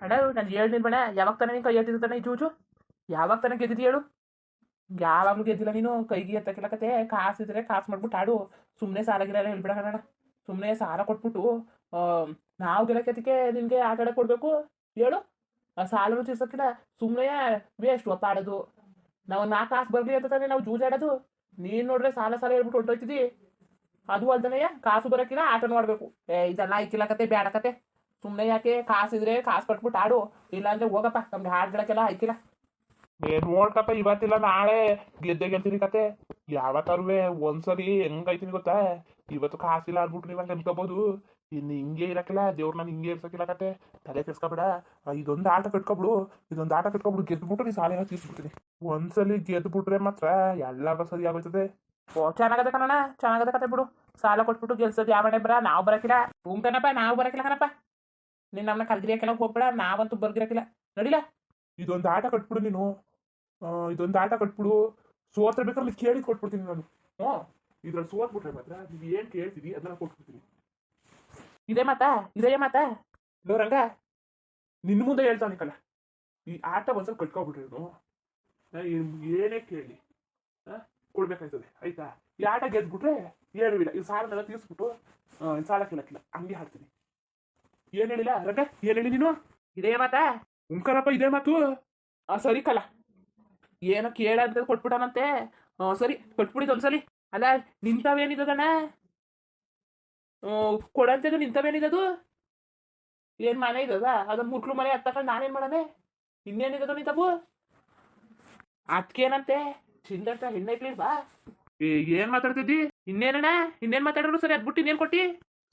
ಅಣ್ಣ, ನಾನು ಹೇಳ್ತೀನಿ ಬಣ್ಣ ಯಾವಾಗ ತಾನೇ ನೀನು ಕೈ ಎತ್ತಿರ್ತಾನೆ ಈ ಚೂಚು ಯಾವಾಗ ತಾನೇ ಗೆದ್ದಿದ್ದು ಹೇಳು? ಯಾವಾಗಲೂ ಗೆದ್ದಿಲ್ಲ ನೀನು? ಕೈಗೆ ಎತ್ತಕ್ಕಿಲ್ಲಕತ್ತೆ ಕಾಸು ಇದ್ರೆ ಕಾಸು ಮಾಡ್ಬಿಟ್ಟು ಆಡು. ಸುಮ್ಮನೆ ಸಾಲಾಗಿರಲ್ಲ ಹೇಳ್ಬಿಡ ಕಣ ಸುಮ್ಮನೆ ಸಾಲ ಕೊಟ್ಬಿಟ್ಟು ನಾವು ಗೆಲ್ಲಕ್ಕೆದಕ್ಕೆ ನಿನಗೆ ಆಟ ಆಡಕ್ಕೆ ಕೊಡಬೇಕು? ಹೇಳು. ಆ, ಸಾಲನು ತೀರ್ಸಕ್ಕಿಲ್ಲ. ಸುಮ್ಮನೆ ವೇಸ್ಟ್ ಒಪ್ಪ ಆಡೋದು ನಾವು ನಾ ಕಾಸು ಬರಲಿ ಅಂತ ತಾನೇ ನಾವು ಜೂಜಾಡೋದು ನೀನು ನೋಡ್ರೆ ಸಾಲ ಸಾಲ ಹೇಳ್ಬಿಟ್ಟು ಹೊಂಟೋಯ್ತಿದ್ದಿ ಅದು ಅಲ್ದನಯ್ಯ ಕಾಸು ಬರೋಕ್ಕಿಲ್ಲ ಆಟ ಮಾಡಬೇಕು ಏ, ಇದೆಲ್ಲ ಐಕಿಲ್ಲ ಕತೆ ಬೇಡ ಕತೆ. ಸುಮ್ಮನೆ ಯಾಕೆ ಕಾಸಿದ್ರೆ ಕಾಸು ಕಟ್ಬಿಟ್ಟು ಆಡು, ಇಲ್ಲಾಂದ್ರೆ ಹೋಗಪ್ಪ, ನಮ್ಗೆ ಹಾಡ್ಗಳಕ್ಕೆಲ್ಲ ಐಕಿಲ್ಲ ಏ ನೋಡ್ಕಪ್ಪ, ಇವತ್ತಿಲ್ಲ, ನಾಳೆ ಗೆದ್ದೆ ಗೆಲ್ತೀನಿ ಕತೆ. ಯಾವತ್ತಾರುವೆ, ಒಂದ್ಸಲಿ ಹೆಂಗೈತೀನಿ ಗೊತ್ತಾ? ಇವತ್ತು ಕಾಸಿಲ್ಲ ಅಂದ್ಬಿಟ್ರು ನೀವ್ ನೆನ್ಕೋಬಹುದು ಇನ್ನು ಹಿಂಗೆ ಇರಕ್ಕಿಲ್ಲ ನಾನು ಹಿಂಗೆ ಇರ್ಸಕ್ಕಿಲ್ಲ ಕತೆ. ತಲೆ ಕೆಡ್ಸ್ಕೊಬೇಡ. ಇದೊಂದು ಆಟ ಕಟ್ಕೊಬಿಡು, ಇದೊಂದು ಆಟ ಕಟ್ಕೊಬಿಡು. ಗೆದ್ಬಿಟ್ಟು ನೀ ಸಾಲ ತೀರ್ಸ್ಬಿಡ್ತೀನಿ ಒಂದ್ಸಲಿ ಗೆದ್ಬಿಟ್ರೆ ಮಾತ್ರ ಎಲ್ಲ ಸರಿ ಆಗೋಯ್ತದೆ. ಓ, ಚೆನ್ನಾಗದ ಕಣಣ್ಣ, ಚೆನ್ನಾಗದ ಕತೆ ಬಿಡು. ಸಾಲ ಕೊಟ್ಬಿಟ್ಟು ಗೆಲ್ಸೋದು ಯಾವ ಬರ? ನಾವು ಬರಕಿಲ್ಲ ಹ್ಞೂ ಕಣಪ್ಪ, ನಾವು ಬರಕಿಲ್ಲ ಕಣಪ್ಪ. ನೀನು ನಮ್ಮನ್ನ ಕಲ್ಗಿರಿಯಕ್ಕೆಲ್ಲ ಹೋಗ್ಬೇಡ ನಾವಂತೂ ಬರ್ಗಿರಕ್ಕಿಲ್ಲ ನಡಿಲ್ಲ ಇದೊಂದು ಆಟ ಕಟ್ಬಿಡು ನೀನು. ಆ, ಇದೊಂದು ಆಟ ಕಟ್ಬಿಡು. ಸೋತ್ರ ಬೇಕಾದ್ರೆ ಕೇಳಿ ಕೊಟ್ಬಿಡ್ತೀನಿ ನಾನು. ಹ್ಞೂ? ಇದ್ರಲ್ಲಿ ಸೋತ್ಬಿಟ್ರೆ ಮಾತ್ರ ನೀವು ಏನು ಕೇಳ್ತೀವಿ ಅದನ್ನ ಕೊಟ್ಬಿಡ್ತೀನಿ. ಇದೇ ಮಾತಾ? ಇದೇ ಮಾತಾ? ನೋರಂಗ ನಿನ್ನ ಮುಂದೆ ಹೇಳ್ತಾನೆ ಕಣ. ಈ ಆಟ ಒಂದ್ಸಲ ಕಟ್ಕೊಬಿಟ್ರಿ ನೀನು. ಏನ್- ಏನೇ ಕೇಳಿ. ಕೊಡ್ಬೇಕಾಯ್ತದೆ. ಆಯ್ತಾ? ಈ ಆಟ ಗೆದ್ಬಿಟ್ರೆ ಏನು ಇಲ್ಲ. ಈ ಸಾಲನೆಲ್ಲ ತೀರಿಸ್ಬಿಟ್ಟು ಸಾಲ ಕೇಳಕ್ಕಿಲ್ಲ. ಹಂಗೆ ಹಾಡ್ತೀನಿ. ಏನ್ ಹೇಳಿಲ್ಲ? ರಂಗ ಏನ್ ಹೇಳಿ ನೀನು? ಇದೇ ಮಾತಾ. ಉಂಕರಪ್ಪ ಇದೇ ಮಾತು? ಆ ಸರಿ ಕಲ ಏನೋ ಕೇಳ ಅಂತ ಕೊಟ್ಬಿಡನಂತೆ ಆ, ಸರಿ ಕೊಟ್ಬಿಡಿದ್ ಒಂದ್ಸಲಿ. ಅಲ್ಲ ನಿಂತವೇನಿದದಣ್ಣ ಕೊಡಂತದ್ದು ನಿಂತವೇನಿದದು? ಏನ್ ಮನೆ ಇದದ? ಅದು ಮುಟ್ಲು ಮನೆ ಹತ್ತಕೊಂಡು ನಾನೇನ್ ಮಾಡನೆ ಇನ್ನೇನಿದದು ನಿಂತವು? ಅದಕ್ಕೇನಂತೆ ಚಿಂದಂತ ಹೆಣ್ಣೈಕ್ಲಿಲ್ವಾ ಬಾ ಏನ್ ಮಾತಾಡ್ತಿದ್ದಿ? ಇನ್ನೇನಣ್ಣ? ಇನ್ನೇನ್ ಮಾತಾಡಿದ್ರು ಸರಿ ಅದ್ಬಿಟ್ಟು ಇನ್ನೇನ್ ಕೊಟ್ಟಿ?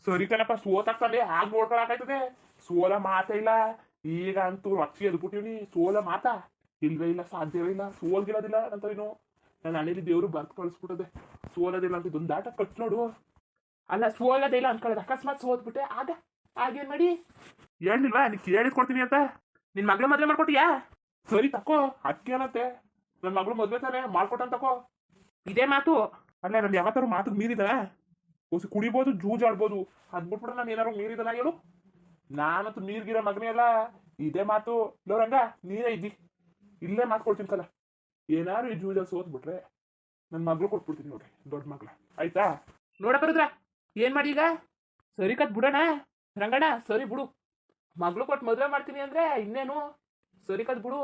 ಸರಿ ಕಣಪ್ಪ ಸೋತಾಗ್ತದೆ ಹಾಗೆ ನೋಡ್ಕೊಳಕಾಯ್ತದೆ ಸೋಲ ಮಾತ ಇಲ್ಲ ಈಗ ಅಂತೂ ರಕ್ಷಿ ಎದ್ಬಿಟ್ಟಿವ್ನಿ ಸೋಲ ಮಾತಾ ಇಲ್ವೇ ಇಲ್ಲ ಸಾಧ್ಯವೇ ಇಲ್ಲ ಸೋಲ್ಗಿರೋದಿಲ್ಲ ಅಂತ ಏನು ನನ್ನ ಹಣೆಯಲ್ಲಿ ದೇವ್ರು ಬರ್ತ್ ಕಳಿಸ್ಬಿಟ್ಟದೆ ಸೋಲೋದಿಲ್ಲ ಅಂತ ಇದೊಂದು ಆಟ ಕಟ್ ನೋಡು ಅಲ್ಲ ಸೋಲದೇ ಇಲ್ಲ ಅನ್ಕೊಳ್ಳೋದು ಅಕಸ್ಮಾತ್ ಸೋದ್ಬಿಟ್ಟೆ ಆಗ ಆಗೇನ್ ಮಾಡಿ ಹೇಳಿಲ್ವಾ ನೀ ಕೇಳಿದ್ ಕೊಡ್ತೀನಿ ಅಂತ ನಿನ್ ಮಗಳ ಮದ್ವೆ ಮಾಡ್ಕೊಟ್ಟಿಯಾ ಸರಿ ತಕೋ ಅದಕ್ಕೇನಂತೆ ನನ್ನ ಮಗಳು ಮದ್ವೆ ತಾನೆ ಮಾಡ್ಕೊಟ್ಟಂತಕೋ ಇದೇ ಮಾತು ಅಲ್ಲ ನಾನು ಯಾವತ್ತಾರು ಮಾತಿಗೆ ಮೀರಿದ ಹೊಸಿ ಕುಡಿಬೋದು ಜೂಜ್ ಆಡ್ಬೋದು ಅದ್ಬಿಟ್ಬಿಟ್ರೆ ನಾನು ಏನಾರು ಮೀರಿದನ ಹೇಳು? ನಾನಂತೂ ಮೀರ್ಗಿರೋ ಮಗನೇ ಅಲ್ಲ. ಇದೇ ಮಾತು. ಲೋರಂಗ ನೀರೇ ಇದ್ದಿ. ಇಲ್ಲೇ ಮಾತು ಕೊಡ್ತೀನಿ ಕಲ ಏನಾರು ಈ ಜೂಜಲ್ಲಿ ಸೋತ್ಬಿಟ್ರೆ ನನ್ನ ಮಗಳು ಕೊಟ್ಬಿಡ್ತೀನಿ ನೋಡ್ರಿ, ದೊಡ್ಡ ಮಗಳ. ಆಯ್ತಾ? ನೋಡಪ್ಪ ರುದ್ರ, ಏನ್ ಮಾಡಿ ಈಗ? ಸರಿ ಕತ್ ಬಿಡೋಣ. ರಂಗಣ್ಣ, ಸರಿ ಬಿಡು. ಮಗಳು ಕೊಟ್ಟು ಮದುವೆ ಮಾಡ್ತೀನಿ ಅಂದ್ರೆ ಇನ್ನೇನು? ಸರಿ ಕತ್ ಬಿಡು.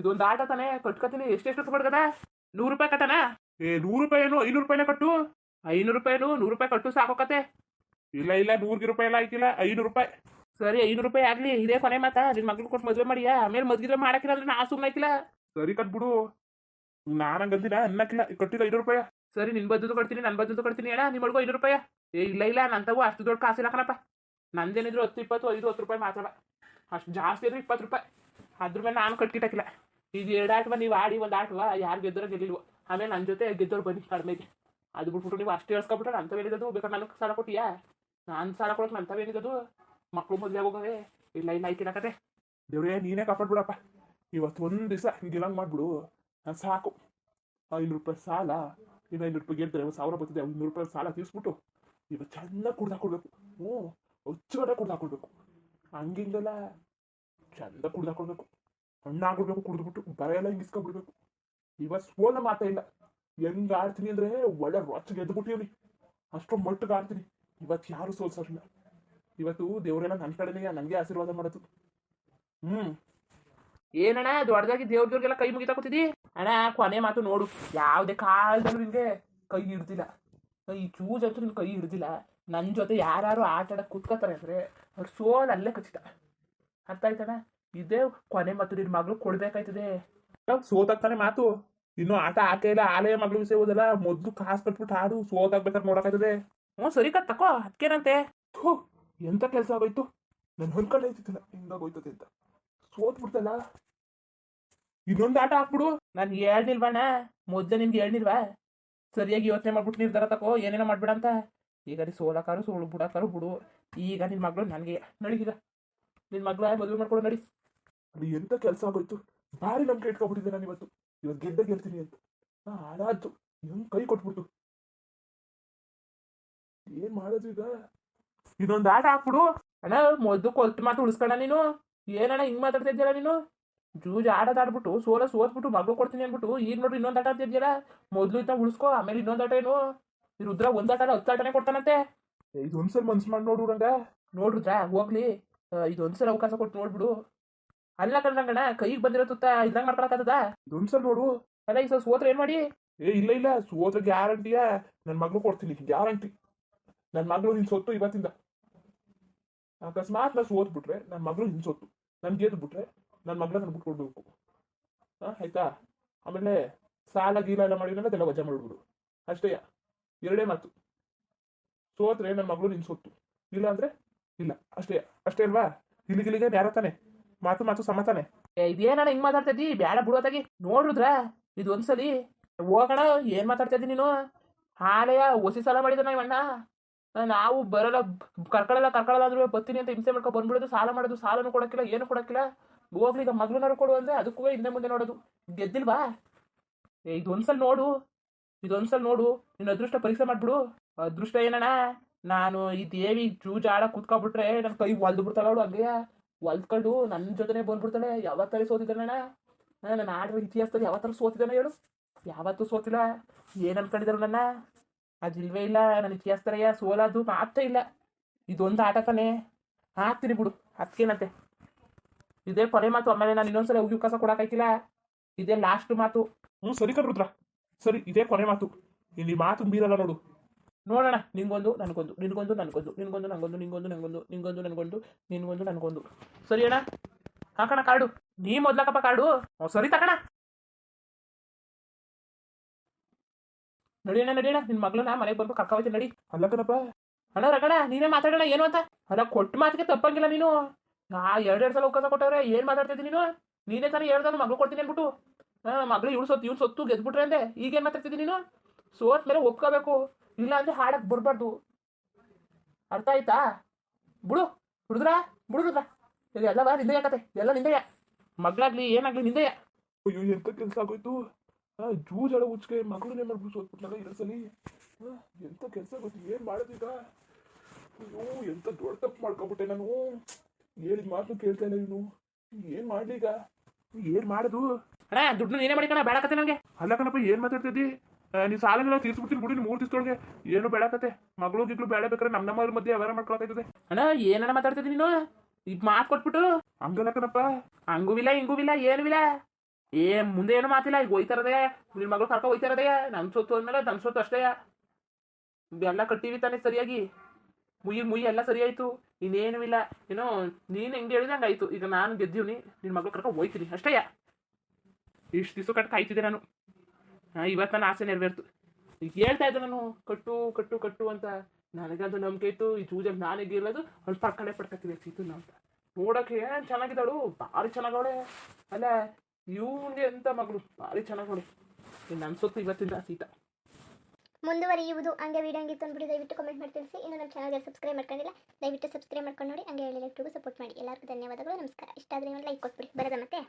ಇದೊಂದು ಆಟ ತಾನೆ, ಕಟ್ಕೊತೀನಿ. ಎಷ್ಟೆಷ್ಟು ಕೊಡ್ಕದ ನೂರು ರೂಪಾಯಿ ಕಟ್ಟಣ ಏ, ನೂರು ರೂಪಾಯಿ ಏನು ಐನೂರು ರೂಪಾಯಿನೇ ಕಟ್ಟು. ಐನೂರು ರೂಪಾಯಿನು ನೂರು ರೂಪಾಯಿ ಕಟ್ಟು ಸಾಕೋಕತೆ. ಇಲ್ಲ ಇಲ್ಲ ನೂರ್ಗಿ ರೂಪಾಯಿ ಎಲ್ಲ ಆಯ್ತಿಲ್ಲ ಐನೂರು ರೂಪಾಯಿ. ಸರಿ ಐನೂರು ರೂಪಾಯಿ ಆಗ್ಲಿ ಇದೇ ಕೊನೆ ಮಾತಾ. ನಿನ್ ಮಗಳು ಕೊಟ್ಟು ಮದುವೆ ಮಾಡಿಯ? ಆಮೇಲೆ ಮದ್ಗಿದ್ರೆ ಮಾಡಕ್ಕಿಲ್ಲ ಅಂದ್ರೆ ನಾ ಸುಮ್ಮನೆ ಆಯ್ತಿಲ್ಲ. ಸರಿ ಕಟ್ಬಿಡು. ನಾನಂಗಂದಿನ ಅನ್ನಕ್ಕಿಲ್ಲ. ಕಟ್ಟಿಲ್ಲ ಐನೂರು ರೂಪಾಯಿ. ಸರಿ ನಿನ್ ಬದ್ದು ಕೊಡ್ತೀನಿ ನನ್ ಬದ್ದು ಕಟ್ತೀನಿ ಹೇಳ ನಿಮ್ಮಳ್ಗೂ ಐನೂರು ರೂಪಾಯಿ. ಏ ಇಲ್ಲ ಇಲ್ಲ ತಗೋ ಅಷ್ಟು ದೊಡ್ಡ ಕಾಸಿಲ್ಲ ಕಣಪ್ಪ. ನಂದೇನಿದ್ರು ಹತ್ತು ಇಪ್ಪತ್ತು ಐದು ಹತ್ತು ರೂಪಾಯಿ ಮಾತ್ರ. ಅಷ್ಟು ಜಾಸ್ತಿ ಅಂದ್ರೆ ಇಪ್ಪತ್ತು ರೂಪಾಯಿ. ಅದ್ರ ಮೇಲೆ ನಾನು ಕಟ್ಕಿಟ್ಟಕ್ಕಿಲ್ಲ ಇದು ಎರಡು ಆಟವ ನೀವು ಆಡಿ ಒಂದು ಆಟವ. ಯಾರು ಗೆದ್ದರೋ ಗೆಲ್ಲಿಲ್ವೋ. ಆಮೇಲೆ ನನ್ನ ಜೊತೆ ಗೆದ್ದೋರು ಬನ್ನಿ ಕಡಿಮೆಗೆ ಅದು ಬಿಟ್ಬಿಟ್ಟು ನೀವು ಅಷ್ಟು ಹೇಳ್ಸ್ಕೊಬಿಟ್ರೆ ಅಂತ ಹೇಳಿದದು ಬೇಕಾದ್ರೆ ನನಗೆ ಸಾಲ ಕೊಟ್ಟಿಯಾ ನಾನು ಸಾಲ ಕೊಡೋಕೆ ನಂತವೇನಿದದು ಮಕ್ಕಳು ಮದುವೆ ಆಗೋಗವೆ. ಇಲ್ಲ ಇಲ್ಲ ಐತಿ ಕತೆ. ದೇವ್ರೇ, ನೀನೇ ಕಾಪಾಡ್ಬಿಡಪ್ಪ. ಇವತ್ತು ಒಂದು ದಿವಸ ಮಾಡ್ಬಿಡು. ನಾನ್ ಸಾಕು. ಐನೂರು ರೂಪಾಯಿ ಸಾಲ. ಇನ್ನು ಐನೂರು ರೂಪಾಯಿ ಗೆದ್ದರೆ ಒಂದು ಸಾವಿರ ಬರ್ತಿದೆ, ಐನೂರು ರೂಪಾಯಿ ಸಾಲ ತೀರಿಸ್ಬಿಟ್ಟು. ಇವತ್ತು ಚೆನ್ನಾಗಿ ಕುಡ್ದು ಹಾಕೊಡ್ಬೇಕು. ಹ್ಞೂ ಹುಚ್ಚುಗಡೆ ಕುಡ್ದು ಹಾಕೊಡ್ಬೇಕು. ಹಂಗಿಂಗೆಲ್ಲ ಚಂದ ಕುಡ್ದು ಹಾಕೊಡ್ಬೇಕು. ಹಣ್ಣಾಗ್ಬಿಡ್ಬೇಕು ಕುಡಿದ್ಬಿಟ್ಟು. ಬರೆಯೆಲ್ಲ ಹಿಂಗಿಸ್ಕೊಂಡ್ಬಿಡ್ಬೇಕು. ಇವತ್ತು ಸೋಲ ಮಾತಾ ಇಲ್ಲ. ಹೆಂಗ್ ಆಡ್ತೀನಿ ಅಂದ್ರೆ ಒಳ್ಳೆ ರೊಚ್ಚ ಗೆದ್ದುಬಿಟ್ಟಿವ್ನಿ ಅಷ್ಟು ಮಟ್ಟಿಗೆ ಆಡ್ತೀನಿ. ಇವತ್ತು ಯಾರು ಸೋಲ್ಸೋರಿಲ್ಲ ಇವತ್ತು ದೇವರೆಲ್ಲ ನನ್ನ ಕಡೆನೇ ನನಗೆ ಆಶೀರ್ವಾದ ಮಾಡೋದು. ಹ್ಮ್. ಏನಣ್ಣ ದೊಡ್ಡದಾಗಿ ದೇವ್ರದವ್ರಿಗೆಲ್ಲ ಕೈ ಮುಗಿತಾ ಕೂತಿದಿ? ಅಣ್ಣ ಕೊನೆ ಮಾತು ನೋಡು. ಯಾವುದೇ ಕಾಲದಲ್ಲೂ ನಿನ್ಗೆ ಕೈ ಹಿಡ್ದಿಲ್ಲ. ಈ ಚೂಜ್ ಅಂತೂ ನಿನ್ ಕೈ ಹಿಡ್ದಿಲ್ಲ. ನನ್ನ ಜೊತೆ ಯಾರು ಆಟ ಆಡಕ್ ಕೂತ್ಕೋತಾರೆ ಅಂದ್ರೆ ಅವ್ರು ಸೋಲ್ ಅಲ್ಲೇ ಖಚಿತ ಅರ್ಥ ಆಯ್ತಣ್ಣ? ಇದೇ ಕೊನೆ ಮಾತು ನಿನ್ ಮಗಳು ಕೊಡ್ಬೇಕಾಯ್ತದೆ. ಸೋತಾಗ್ತಾನೆ ಮಾತು. ಇನ್ನು ಆಟ ಆಕೆ ಇಲ್ಲ ಆಲಯ ಮಗಳು ವಿಷಯ ಮೊದ್ಲು ಕಾಸು ಕಟ್ಬಿಟ್ಟು ಆಡು ಸೋತಾಗ್ಬೇಕಾದ್ರೆ ನೋಡಕಾಯ್ತದೆ ಹ್ಞೂ, ಸರಿ ಕತ್ ತಕೋ ಅದಕ್ಕೇನಂತೆ ಥೂ, ಎಂತ ಕೆಲಸ ಆಗೋಯ್ತು? ನನ್ ಹೊಂದ್ಕೊಂಡೆ ಐತಿಲ್ಲ ಹಿಂಗಾಗೋಯ್ತದೆ ಅಂತ. ಸೋತ್ಬಿಡ್ತಲ್ಲ ಇನ್ನೊಂದು ಆಟ ಹಾಕ್ಬಿಡು. ನಾನು ಹೇಳ್ನಿಲ್ವಣ್ಣ ಮೊದ್ಲು ನಿನ್ಗೆ ಹೇಳ್ನಿಲ್ವಾ ಸರಿಯಾಗಿ ಯೋಚನೆ ಮಾಡ್ಬಿಟ್ಟು ನಿರ್ಧಾರ ತಕೋ, ಏನೇನೋ ಮಾಡ್ಬಿಡ ಅಂತ. ಈಗ ನೀ ಸೋಲಕಾರು, ಸೋಳು ಬಿಡಕಾರು ಬಿಡು. ಈಗ ನಿನ್ನ ಮಗಳು ನನಗೆ ನಡೀಗ ನಿನ್ನ ಮಗಳು ಮದುವೆ ಮಾಡ್ಕೊಡು, ನಡಿ. ಅಲ್ಲಿ ಎಂತ ಕೆಲಸ ಆಗೋಯ್ತು? ಭಾರಿ ನಂಬಿಕೆ ಇಟ್ಕೊಬಿಟ್ಟಿದ್ದೆ ನಾನು ಇವತ್ತು. ಇವತ್ತು ಗೆದ್ದ ಗೆಲ್ತೀನಿ ಅಂತ. ಹಾಳಾಯ್ತು ಹೆಂಗ್ ಕೈ ಕೊಟ್ಬಿಡ್ತು. ಏನ್ ಮಾಡೋದು ಈಗ? ಇದೊಂದು ಆಟ ಹಾಕ್ಬಿಡು. ಅಣ್ಣ ಮೊದ್ಲು ಕೊಟ್ಟು ಮಾತು ಉಳಿಸ್ಕಣ ನೀನು. ಏನಣ್ಣ ಹಿಂಗ್ ಮಾತಾಡ್ತಾ ಇದ್ದೀರಾ ನೀನು? ಜೂಜ್ ಆಡೋದ್ ಆಡ್ಬಿಟ್ಟು ಸೋಲ ಸೋತ್ಬಿಟ್ಟು ಮಗಳು ಕೊಡ್ತೀನಿ ಅಂದ್ಬಿಟ್ಟು ಈಗ ನೋಡ್ರಿ ಇನ್ನೊಂದು ಆಟ ಅಂತಿದ್ಯಲ್ಲ ಮೊದ್ಲು ಇತ್ತ ಉಳಿಸ್ಕೋ ಆಮೇಲೆ ಇನ್ನೊಂದು ಆಟ ಏನು? ಈ ರುದ್ರ ಒಂದ್ ಆಟ ಹತ್ತು ಆಟನೇ ಕೊಡ್ತಾನಂತೆ. ಇದೊಂದ್ಸಲ ಮನ್ಸು ಮಾಡಿ ನೋಡು ರಂಗ. ನೋಡ್ರಿ ಹೋಗ್ಲಿ. ಇದೊಂದ್ಸಲ ಅವಕಾಶ ಕೊಟ್ಟು ನೋಡ್ಬಿಡು. ಅಲ್ಲ ಕಣ್ರಂಗಣ ಕೈಗೆ ಬಂದಿರೋ ತುತ್ತ ಇದ್ದಂಗ್ ಮಾಡ್ಕೊಳಕತ್ತದ ಇದೊಂದ್ಸಲ ನೋಡು. ಅಲ್ಲ ಈಗ ಸರ್ ಸೋತ್ರ ಏನ್ ಮಾಡಿ? ಏ ಇಲ್ಲ ಇಲ್ಲ ಸೋತ್ರ ಗ್ಯಾರಂಟಿಯ ನನ್ನ ಮಗಳು ಕೊಡ್ತೀನಿ ಗ್ಯಾರಂಟಿ. ನನ್ನ ಮಗಳು ನಿನ್ ಸೊತ್ತು ಇವತ್ತಿಂದ. ಅಕಸ್ಮಾತ್ ನಾ ಸೋತ್ ಬಿಟ್ರೆ ನನ್ನ ಮಗಳು ನಿನ್ ಸೊತ್ತು. ನನ್ ಗೆದ್ದು ಬಿಟ್ರೆ ನನ್ನ ಮಗಳ ನನ್ ಬಿಟ್ಟು ಕೊಡ್ಬೇಕು. ಹಾ ಆಯ್ತಾ? ಆಮೇಲೆ ಸಾಲ ಗೀಲ ಎಲ್ಲ ಮಾಡಿದ್ರೆ ಅದೆಲ್ಲ ವಜಾ ಮಾಡ್ಬಿಡು. ಅಷ್ಟೇ ಎರಡೇ ಮಾತು. ಸೋತ್ರೆ ನನ್ನ ಮಗಳು ನಿನ್ ಸೊತ್ತು. ಇಲ್ಲ ಅಂದ್ರೆ ಇಲ್ಲ. ಅಷ್ಟೇ ಅಷ್ಟೇ ಅಲ್ವಾ? ಇಲ್ಲಿಗಿಲ್ಲಿಗೆ ಯಾರ ತಾನೆ ಮಾತು ಮಾತು ಸಮತಾನೆ ಏ, ಇದೇನಣ್ಣ ಹಿಂಗ್ ಮಾತಾಡ್ತಾ ಇದ್ದಿ ಬೇಡ ಬಿಡೋದಾಗಿ ಇದು ಇದೊಂದ್ಸಲಿ. ಹೋಗೋಣ ಏನ್ ಮಾತಾಡ್ತಾ ಇದ್ದಿ ನೀನು? ಆಲೆಯ ಹೊಸಿ ಸಾಲ ಮಾಡಿದ ಇವಣ್ಣ ನಾವು ಬರಲ್ಲ ಕರ್ಕೊಳ್ಳಲ್ಲ ಕರ್ಕೊಳ್ಳಲ್ಲ ಅಂದ್ರೆ ಬರ್ತೀನಿ ಅಂತ ಹಿಂಸೆ ಮಾಡ್ಕೊ ಬಂದ್ಬಿಡೋದು ಸಾಲ ಮಾಡೋದು ಸಾಲನು ಕೊಡಕ್ಕಿಲ್ಲ ಏನು ಕೊಡಕ್ಕಿಲ್ಲ. ಹೋಗ್ಲಿ ಈಗ ಮಗ್ಳನಾರು ಕೊಡು ಅಂದ್ರೆ ಅದಕ್ಕೂ ಹಿಂದೆ ಮುಂದೆ ನೋಡೋದು. ಗೆದ್ದಿಲ್ವಾ? ಇದೊಂದ್ಸಲ ನೋಡು. ಇದೊಂದ್ಸಲ ನೋಡು. ನಿನ್ನ ಅದೃಷ್ಟ ಪರೀಕ್ಷೆ ಮಾಡ್ಬಿಡು. ಅದೃಷ್ಟ ಏನಣ್ಣ? ನಾನು ಈ ದೇವಿ ಜೂಜಾಡ ಕೂತ್ಕೊಬಿಟ್ರೆ ನನ್ನ ಕೈ ಒಲ್ದು ಬಿಡ್ತಾಳ ಅವಳು ಹಂಗೆ. ಒಲ್ದ್ಕೊಂಡು ನನ್ನ ಜೊತೆನೆ ಬಂದ್ಬಿಡ್ತಾನೆ ಯಾವತ್ತಾರೆ ಸೋತಿದ್ದಾನಣ್ಣ ನನ್ನ ಆಡ್ರ ಇತಿಹಾಸದಲ್ಲಿ ಯಾವತ್ತಾರು ಸೋತಿದ್ದಾನೆ ಹೇಳು. ಯಾವತ್ತೂ ಸೋತಿಲ್ಲ. ಏನು ಅನ್ಕೊಂಡಿದ್ರು ನನ್ನ? ಅದಿಲ್ವೇ ಇಲ್ಲ. ನನ್ನ ಇತಿಹಾಸದರಯ್ಯ ಸೋಲದು ಮಾತೇ ಇಲ್ಲ. ಇದೊಂದು ಆಟ ತಾನೆ. ಹಾಕ್ತೀನಿ ಬಿಡು. ಅದಕ್ಕೇನಂತೆ ಇದೇ ಕೊನೆ ಮಾತು. ಆಮೇಲೆ ನಾನು ಇನ್ನೊಂದ್ಸಲ ಕಸ ಕೊಡೋಕ್ಕಾಯ್ತಿಲ್ಲ. ಇದೇ ಲಾಸ್ಟ್ ಮಾತು. ಹ್ಞೂ ಸರಿ ಕಣ್ರುದ್ರ. ಸರಿ, ಇದೇ ಕೊನೆ ಮಾತು. ಇಲ್ಲಿ ಮಾತು ಮೀರಲ್ಲ ನೋಡು. ನೋಡೋಣ. ನಿಂಗೊಂದು ನನಗೊಂದು ನಿನಗೊಂದು ನನಗೊಂದು ನಿನ್ಗೊಂದು ನನಗೊಂದು ನಿಂಗೊಂದು ನನಗೊಂದು ನಿಂಗೊಂದು ನನಗೊಂದು ನಿನಗೊಂದು ನನಗೊಂದು. ಸರಿ ಅಣ್ಣ. ಹಾಕಣ ಕಾರ್ಡು ನೀ ಮೊದ್ಲಕ್ಕಪ್ಪ ಕಾರ್ಡು ಸರಿ ತಕಣ ನಡಿಯಣ್ಣ ನಡಿಯಣ್ಣ ನಿನ್ನ ಮಗಳನ್ನ ಮನೆಗೆ ಬಂದು ಕರ್ಕೊಯ್ತೀನಿ ನಡಿ. ಅಲ್ಲ ಕಣಪ್ಪ. ಅಣ್ಣ ರಗಣ ನೀನೇ ಮಾತಾಡೋಣ ಏನು ಅಂತ? ಅಲ್ಲ ಕೊಟ್ಟು ಮಾತಿಗೆ ತಪ್ಪಂಗಿಲ್ಲ ನೀನು. ನಾ ಎರಡೆರಡು ಸಲ ಅವಕಾಶ ಕೊಟ್ಟವ್ರೆ ಏನು ಮಾತಾಡ್ತಿದ್ದಿ ನೀನು? ನೀನೇ ತಾನೇ ಹೇಳ್ದಾನು ಮಗಳು ಕೊಡ್ತೀನಿ ಅಂದ್ಬಿಟ್ಟು. ಹಾಂ ಮಗಳು ಇವ್ಳು ಸೊತ್ತು ಇವ್ನು ಸೊತ್ತು ಗೆದ್ಬಿಟ್ರೆ ಅಂದೆ. ಈಗೇನು ಮಾತಾಡ್ತಿದ್ದಿ ನೀನು? ಸೋತ್ ಮೇಲೆ ಒಪ್ಕೋಬೇಕು. ಇಲ್ಲ ಅಂದ್ರೆ ಹಾಡಕ್ ಬರ್ಬಾರ್ದು. ಅರ್ಥ ಆಯ್ತಾ? ಬಿಡು ಹುಡುದ್ರ ಬಿಡು ರುದ್ರ ಎಲ್ಲ ಬಾ ನಿಂದೆಯ ಕತೆ? ಎಲ್ಲ ನಿಂದೆಯ? ಮಗಳಾಗ್ಲಿ ಏನಾಗ್ಲಿ ನಿಂದೆಯ? ಅಯ್ಯೋ ಎಂತ ಕೆಲಸ ಆಗೋಯ್ತು? ಆ ಜೂಜಾಡ ಉಚ್ಕೆ ಮಗಳನ್ನೇ ಮಾಡ್ಬಿಟ್ಟು ಸೋತ್ಬಿಟ್ಲಾಗ ಎರಡು ಸಲಿ. ಎಂತ ಕೆಲಸ ಆಗೋಯ್ತು? ಏನ್ ಈಗ? ಅಯ್ಯೋ ಎಂತ ದೊಡ್ಡ ತಪ್ಪು ಮಾಡ್ಕೊಬಿಟ್ಟೆ ನಾನು. ಹೇಳಿದ ಮಾತು ಕೇಳ್ತಾ ಇಲ್ಲ ಇವನು. ಏನ್ ಮಾಡ್ಲಿ ಈಗ? ಏನ್ ಮಾಡುದು? ಅಣ್ಣ ದುಡ್ಡು ನೀನೇ ಮಾಡಿಕಣ ಬೇಡ ಕತೆ ನನಗೆ ಅಲ್ಲ ಕಣಪ್ಪ ಏನ್ ಮಾತಾಡ್ತಿದ್ದಿ ನೀ ಸಾಲನೆಲ್ಲ ತೀರ್ಸ್ಬಿಡ್ತೀನಿ ಬಿಡಿ ಮೂರು ದಿವಸದೊಳಗೆ ಏನು ಬೇಡಕತ್ತೆ ಮಗಳು ಗಿಗ್ಳು ಬೇಡ ಬೇಕಾದ್ರೆ ನಮ್ಮ ನಮ್ಮವ್ರ ಮಧ್ಯೆ ವ್ಯವಹಾರ ಮಾಡ್ಕೊಳಕಾಯ್ತದೆ ಅಣ್ಣ ಏನಣ್ಣ ಮಾತಾಡ್ತಿದ್ದೆ ನೀನು? ಈಗ ಮಾತು ಕೊಟ್ಬಿಟ್ಟು. ಹಂಗಲ್ಲ ಕಣಪ್ಪ. ಹಂಗೂ ಇಲ್ಲ ಹಿಂಗೂ ಇಲ್ಲ ಏನೂ ಇಲ್ಲ. ಏ ಮುಂದೆ ಏನು ಮಾತಿಲ್ಲ ಈಗ ಹೋಯ್ತಾರದೆ. ನಿನ್ನ ಮಗಳು ಕರ್ಕೊ ಹೋಯ್ತಾರದೆ. ನನ್ನ ಸೊತ್ತು ಅಂದ್ಮೇಲೆ ನನ್ನ ಸೊತ್ತು ಅಷ್ಟೇ. ಎಲ್ಲ ಕಟ್ಟಿವಿ ತಾನೆ ಸರಿಯಾಗಿ. ಮುಯ್ಯಿ ಮುಯ್ಯಿ ಎಲ್ಲ ಸರಿ ಆಯ್ತು ಇನ್ನೇನು ಇಲ್ಲ. ಏನೋ ನೀನು ಹೆಂಗೆ ಹೇಳಿದ್ರೆ ಹಂಗಾಯ್ತು. ಆಯ್ತು ಈಗ ನಾನು ಗೆದ್ದೀವಿ ನಿನ್ನ ಮಗಳು ಕರ್ಕೊ ಹೋಯ್ತೀನಿ ಅಷ್ಟೇ. ಇಷ್ಟು ದಿವಸ ಕಟ್ಟು ಕಾಯ್ತಿದ್ದೆ ನಾನು. ಇವತ್ತು ನನ್ನ ಆಸೆ ನೆರವೇರ್ತು. ಈಗ ಹೇಳ್ತಾ ಇದ್ದೆ ನಾನು, ಕಟ್ಟು ಕಟ್ಟು ಕಟ್ಟು ಅಂತ. ನನಗದು ನಂಬಿಕೆ ಇತ್ತು, ಈ ಜೂಜಲ್ಲಿ ನಾನು ಗೆಲ್ಲೋದು. ಅವ್ಳು ಪಡ್ಕಡೆ ಪಡ್ಕತ್ತಿದೆ ಸೀತು ಅಂತ. ನೋಡೋಕೆ ಏನು ಚೆನ್ನಾಗಿದ್ದಾಳು, ಭಾರಿ ಚೆನ್ನಾಗವಳೆ. ಅಲ್ಲ, ಇವ್ನಿಗೆ ಎಂತ ಮಗಳು, ಭಾರಿ ಚೆನ್ನಾಗವಳು. ಇನ್ನು ಅನ್ಸುತ್ತೆ ಇವತ್ತಿಂದ ಸೀತಾ. ಮುಂದುವರಿಯುವುದು ಹಂಗೆ ವೀಡಿಯೋ ಹಂಗಿತ್ತು ಅಂದ್ಬಿಟ್ಟು ದಯವಿಟ್ಟು ಕಮೆಂಟ್ ಮಾಡಿ ತಿಳಿಸಿ. ಇನ್ನು ನಮ್ಮ ಚಾನಲ್ಗೆ ಸಬ್ಸ್ಕ್ರೈಬ್ ಮಾಡ್ಕೊಂಡಿಲ್ಲ, ದಯವಿಟ್ಟು ಸಬ್ಸ್ಕ್ರೈಬ್ ಮಾಡ್ಕೊಂಡು ನೋಡಿ. ಹಂಗೆ ಹೇಳಿ ಸಪೋರ್ಟ್ ಮಾಡಿ. ಎಲ್ಲರಿಗೂ ಧನ್ಯವಾದಗಳು, ನಮಸ್ಕಾರ. ಇಷ್ಟ ಆದರೆ ಲೈಕ್ ಕೊಟ್ಬಿಡಿ. ಬರೋದ ಮತ್ತೆ.